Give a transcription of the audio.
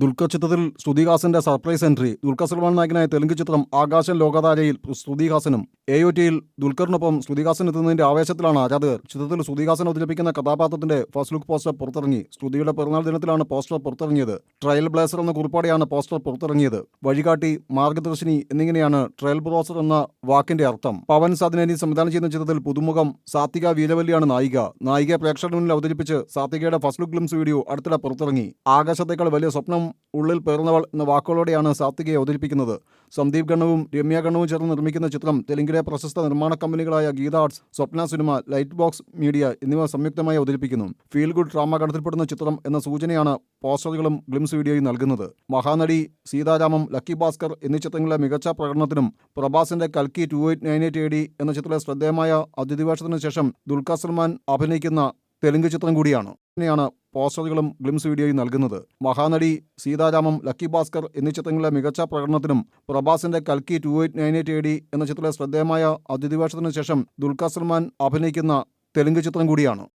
ദുൽഖർ ചിത്രത്തിൽ ശ്രുതിഹാസന്റെ surprise entry. Dulquer Salmaan നായകനായ തെലുങ്ക് ചിത്രം ആകാശൻ ലോകതാരയിൽ ശ്രുതിഹാസനും എ ഒ ടിയിൽ ദുൽഖറിനൊപ്പം ശ്രുതിഹാസൻ എത്തുന്നതിന്റെ ആവേശത്തിലാണ് ആരാധകർ. ചിത്രത്തിൽ ശ്രുതിഹാസൻ അവതരിപ്പിക്കുന്ന കഥാപാത്രത്തിന്റെ ഫസ്റ്റ് ലുക്ക് പോസ്റ്റർ പുറത്തിറങ്ങി. ശ്രുതിയുടെ പിറന്നാൾ ദിനത്തിലാണ് പോസ്റ്റർ പുറത്തിറങ്ങിയത്. ട്രയൽ ബ്ലേസർ എന്ന കുറിപ്പോടെയാണ് പോസ്റ്റർ പുറത്തിറങ്ങിയത്. വഴികാട്ടി മാർഗദർശിനി എന്നിങ്ങനെയാണ് ട്രയൽ ബ്രോസർ എന്ന വാക്കിന്റെ അർത്ഥം. പവൻ സാധനേനി സംവിധാനം ചെയ്യുന്ന ചിത്രത്തിൽ പുതുമുഖം സാത്വിക വീരവല്ലിയാണ് നായിക. നായികയെ പ്രേക്ഷകരുടെ മുന്നിൽ അവതരിപ്പിച്ച് സാത്വികയുടെ ഫസ്റ്റ് ലുക്ക് ഗ്ലിംസ് വീഡിയോ അടുത്തിടെ പുറത്തിറങ്ങി. ആകാശത്തേക്കാൾ വലിയ സ്വപ്നം ഉള്ളിൽ പേർന്നവൾ എന്ന വാക്കുകളോടെയാണ് സാത്വികയെ അവതരിപ്പിക്കുന്നത്. സന്ദീപ് ഗണ്ണവും രമ്യ ഗണ്ണവും ചേർന്ന് നിർമ്മിക്കുന്ന ചിത്രം തെലുങ്കിലെ പ്രശസ്ത നിർമ്മാണ കമ്പനികളായ Geetha arts Swapna cinema light box media എന്നിവ സംയുക്തമായി അവതരിപ്പിക്കുന്നു. ഫീൽ ഗുഡ് ഡ്രാമ കടത്തിൽപ്പെടുന്ന ചിത്രം എന്ന സൂചനയാണ് പോസ്റ്ററുകളും ഗ്ലിംസ് വീഡിയോയും നൽകുന്നത്. മഹാനടി സീതാരാമം ലക്കി ഭാസ്കർ എന്നീ ചിത്രങ്ങളിലെ മികച്ച പ്രകടനത്തിനും പ്രഭാസിന്റെ കൽക്കി two eight nine eight A D എന്ന ചിത്രത്തിലെ ശ്രദ്ധേയമായ അതിഥിവേഷത്തിനു ശേഷം ദുൽഖർ സൽമാൻ അഭിനയിക്കുന്ന തെലുങ്ക് ചിത്രം കൂടിയാണ്. തന്നെയാണ് പോസ്റ്ററുകളും ഗ്ലിംസ് വീഡിയോയും നൽകുന്നത്. മഹാനടി സീതാരാമം ലക്കി ഭാസ്കർ എന്നീ ചിത്രങ്ങളിലെ മികച്ച പ്രകടനത്തിനും പ്രഭാസിന്റെ കൽക്കി ടു എയ്റ്റ് നയൻ എയ്റ്റ് എന്ന ചിത്രത്തിലെ ശ്രദ്ധേയമായ അതിഥിവേഷത്തിനു ശേഷം ദുൽഖർ സൽമാൻ അഭിനയിക്കുന്ന തെലുങ്ക് ചിത്രം കൂടിയാണ്.